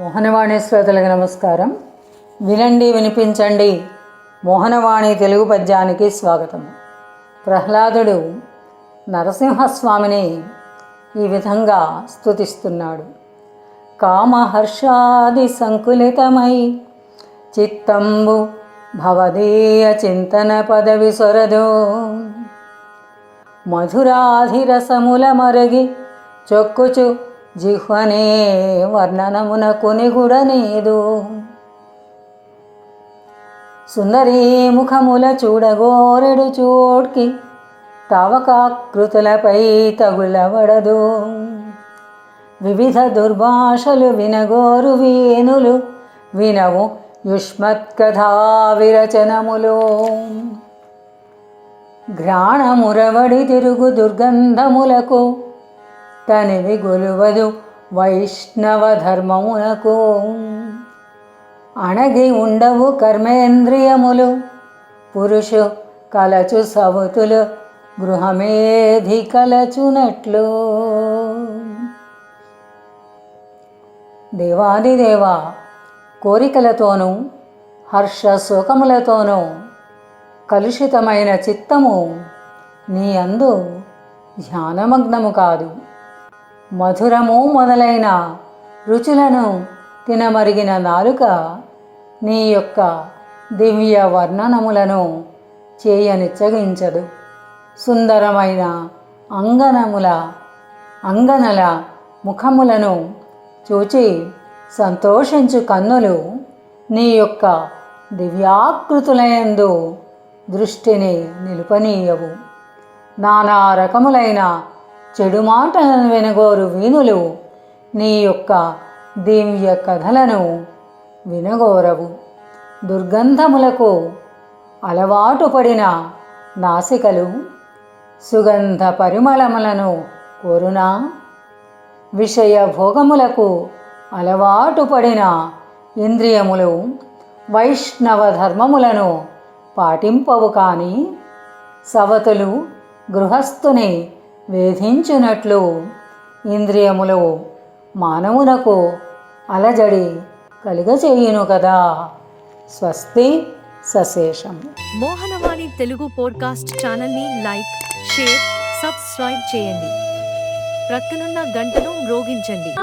మోహనవాణి శ్రోతలకు నమస్కారం. వినండి వినిపించండి. మోహనవాణి తెలుగు పద్యానికి స్వాగతం. ప్రహ్లాదుడు నరసింహస్వామిని ఈ విధంగా స్తుతిస్తున్నాడు. కామహర్షాది సంకులితమై చిత్తంబు భవదీయ చింతన పదవి సొరదో. మధురాధిరసముల మరగి చొక్కుచు జిహ్వనే వర్ణనమున కొనిగుడనేదు సుందరీ ముఖముల చూడగోరెడు చూడ్కి తవకాకృతులపై తగులవడదు వివిధ దుర్భాషలు వినగోరు వీనులు వినవు యుష్మత్కథా విరచనములో. ఘ్రాణమురవడి తిరుగు దుర్గంధములకు తనివి గొలువదు వైష్ణవ ధర్మమునకు. అణగి ఉండవు కర్మేంద్రియములు పురుషు కలచు సవతులు గృహమేధి కలచునట్లు. దేవాదిదేవ కోరికలతోనూ హర్ష సుఖములతోనూ కలుషితమైన చిత్తము నీ అందు ధ్యానమగ్నము కాదు. మధురము మొదలైన రుచులను తినమరిగిన నాలుక నీ యొక్క దివ్య వర్ణనములను చేయనిచ్చగించదు. సుందరమైన అంగనముల అంగనల ముఖములను చూచి సంతోషించు కన్నులు నీ యొక్క దివ్యాకృతులయందు దృష్టిని నిలుపనీయవు. నానా రకములైన చెడు మాటలను వినగోరు వీణులు. నీ యొక్క దివ్య కథలను వినగోరవు. దుర్గంధములకు అలవాటు పడిన నాసికలు సుగంధ పరిమళములను కోరునా? విషయ భోగములకు అలవాటు పడిన ఇంద్రియములు వైష్ణవ ధర్మములను పాటింపవు కానీ సవతులు గృహస్థుని వేధించినట్లు ఇంద్రియములు మానవునకు అలజడి కలుగచేయును కదా. స్వస్తి సశేషం. మోహనవాణి తెలుగు పోడ్కాస్ట్ ఛానల్ని లైక్ షేర్ సబ్స్క్రైబ్ చేయండి. ప్రక్కనున్న గంటను మ్రోగించండి.